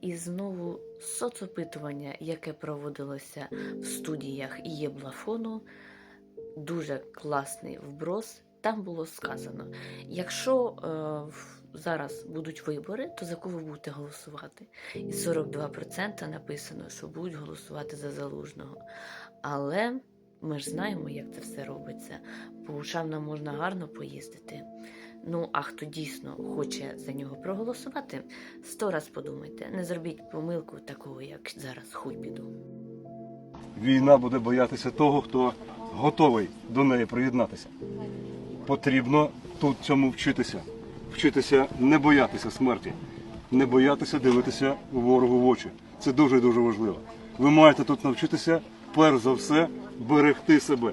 І знову соцопитування, яке проводилося в студіях Єблафону, дуже класний вброс. Там було сказано: якщо е, зараз будуть вибори, то за кого будете голосувати? І 42% написано, що будуть голосувати за залужного. Але ми ж знаємо, як це все робиться. По ушам нам можна гарно поїздити. Ну, а хто дійсно хоче за нього проголосувати, сто раз подумайте, не зробіть помилку такого, як зараз хуй піду. Війна буде боятися того, хто готовий до неї приєднатися. Потрібно тут цьому вчитися. Вчитися не боятися смерті, не боятися дивитися ворогу в очі. Це дуже дуже важливо. Ви маєте тут навчитися, перш за все, берегти себе.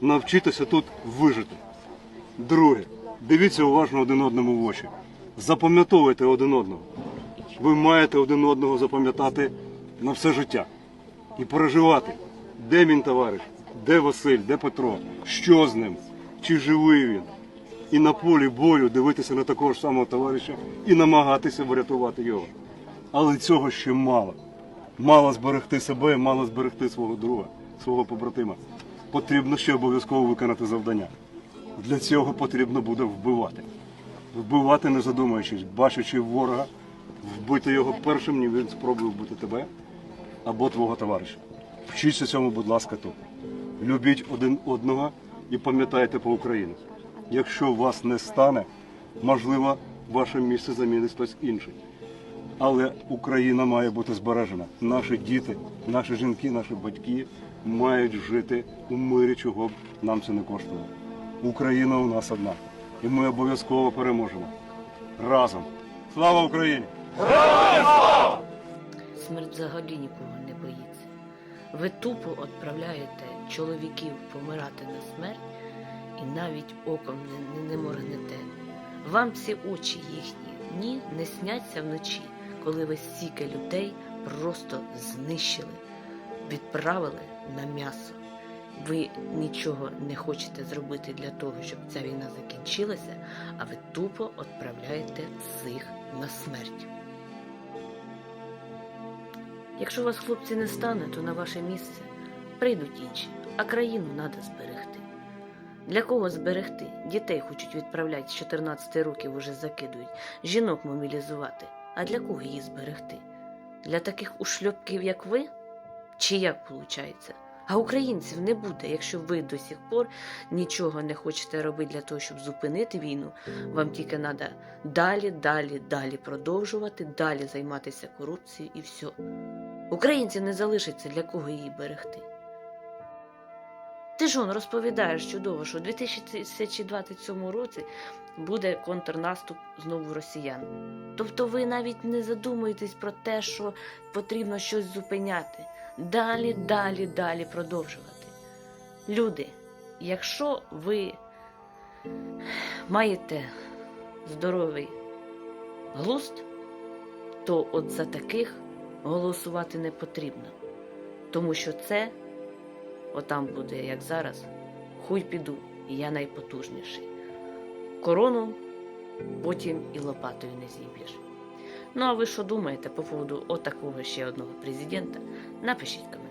Навчитися тут вижити. Друге, дивіться уважно один одному в очі. Запам'ятовуйте один одного. Ви маєте один одного запам'ятати на все життя і переживати, де мій товариш, де Василь, де Петро, що з ним, чи живий він. І на полі бою дивитися на такого ж самого товариша і намагатися врятувати його. Але цього ще мало. Мало зберегти себе, мало зберегти свого друга, свого побратима. Потрібно ще обов'язково виконати завдання. Для цього потрібно буде вбивати. Вбивати не задумуючись, бачачи ворога, вбити його першим, ніж він спробує вбити тебе або твого товариша. Вчіться цьому, будь ласка, тут. Любіть один одного і пам'ятайте по Україні. Якщо вас не стане, можливо, ваше місце замінить хтось інший. Але Україна має бути збережена. Наші діти, наші жінки, наші батьки мають жити у мирі, чого б нам це не коштувало. Україна у нас одна. І ми обов'язково переможемо. Разом. Слава Україні! Смерть взагалі нікого не боїться. Ви тупо відправляєте чоловіків помирати на смерть і навіть оком не, не, не моргнете. Вам ці очі їхні ні не сняться вночі, коли ви стільки людей просто знищили, відправили на м'ясо. Ви нічого не хочете зробити для того, щоб ця війна закінчилася, а ви тупо відправляєте всіх на смерть. Якщо вас хлопці не стане, то на ваше місце прийдуть інші, а країну треба зберегти. Для кого зберегти? Дітей хочуть відправляти з 14 років уже закидують, жінок мобілізувати. А для кого її зберегти? Для таких ушльопків, як ви? Чи як виходить? А українців не буде, якщо ви до сих пор нічого не хочете робити для того, щоб зупинити війну. Вам тільки треба далі, далі, далі продовжувати, далі займатися корупцією і все. Українців не залишиться для кого її берегти. Ти ж он розповідаєш чудово, що у 2027 році буде контрнаступ знову росіян. Тобто ви навіть не задумуєтесь про те, що потрібно щось зупиняти. Далі, далі, далі продовжувати. Люди, якщо ви маєте здоровий глузд, то от за таких голосувати не потрібно. Тому що це, отам буде, як зараз, хуй піду, і я найпотужніший. Корону потім і лопатою не зіб'єш. Ну а ви що думаєте по поводу отакого ще одного президента? Напишіть коментар.